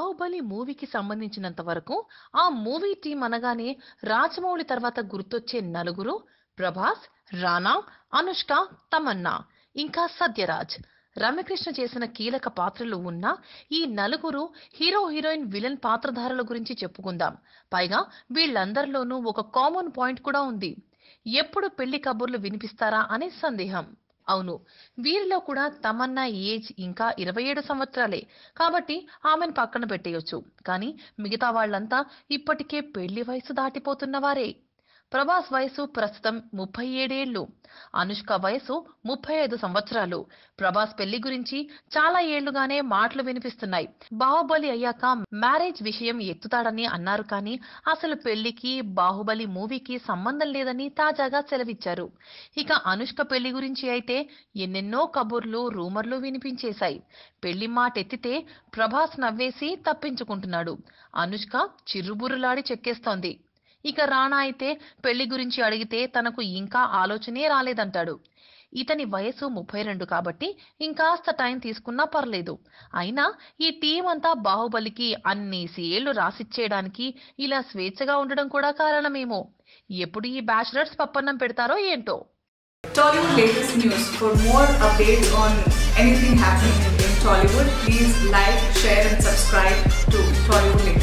బాహుబలి మూవీకి సంబంధించినంత వరకు ఆ మూవీ టీం అనగానే రాజమౌళి తర్వాత గుర్తొచ్చే నలుగురు ప్రభాస్ రానా అనుష్క తమన్నా ఇంకా సత్యరాజ్. రమ్యకృష్ణ చేసిన కీలక పాత్రలు ఉన్న ఈ నలుగురు హీరో హీరోయిన్ విలన్ పాత్రధారుల గురించి చెప్పుకుందాం. పైగా వీళ్ళందరిలోనూ ఒక కామన్ పాయింట్ కూడా ఉంది. ఎప్పుడు పెళ్ళి కబుర్లు వినిపిస్తారా అనే సందేహం. అవును. వీరిలో కూడా తమన్నా ఏజ్ ఇంకా ఇరవై ఏడు సంవత్సరాలే. కాబట్టి ఆమెను పక్కన పెట్టేయొచ్చు. కానీ మిగతా వాళ్ళంతా ఇప్పటికే పెళ్ళి వయసు దాటిపోతున్న వారే. ప్రభాస్ వయసు ప్రస్తుతం ముప్పై ఏడేళ్ళు అనుష్క వయసు ముప్పై ఐదు సంవత్సరాలు. ప్రభాస్ పెళ్ళి గురించి చాలా ఏళ్ళుగానే మాటలు వినిపిస్తున్నాయి. బాహుబలి అయ్యాక మ్యారేజ్ విషయం ఎత్తుతాడని అన్నారు కానీ అసలు పెళ్ళికి బాహుబలి మూవీకి సంబంధం లేదని తాజాగా సెలవిచ్చారు. ఇక అనుష్క పెళ్ళి గురించి అయితే ఎన్నెన్నో కబుర్లు రూమర్లు వినిపించేశాయి. పెళ్ళి మాట ఎత్తితే ప్రభాస్ నవ్వేసి తప్పించుకుంటున్నాడు. అనుష్క చిరుబుర్రులాడి చెక్కేస్తోంది. ఇక రానా అయితే పెళ్ళి గురించి అడిగితే తనకు ఇంకా ఆలోచనే రాలేదంటాడు ఇతని వయసు ముప్పై రెండు కాబట్టి ఇంకాస్త టైం తీసుకున్నా పర్లేదు అయినా ఈ టీం అంతా బాహుబలికి అన్నేసి ఏళ్ళు రాసిచ్చేయడానికి ఇలా స్వేచ్ఛగా ఉండడం కూడా కారణమేమో ఎప్పుడు ఈ బ్యాచులర్స్ పప్పన్నం పెడతారో ఏంటో Tollywood latest news. For more updates on anything happening in Tollywood, please like, share, and subscribe to Tollywood latest.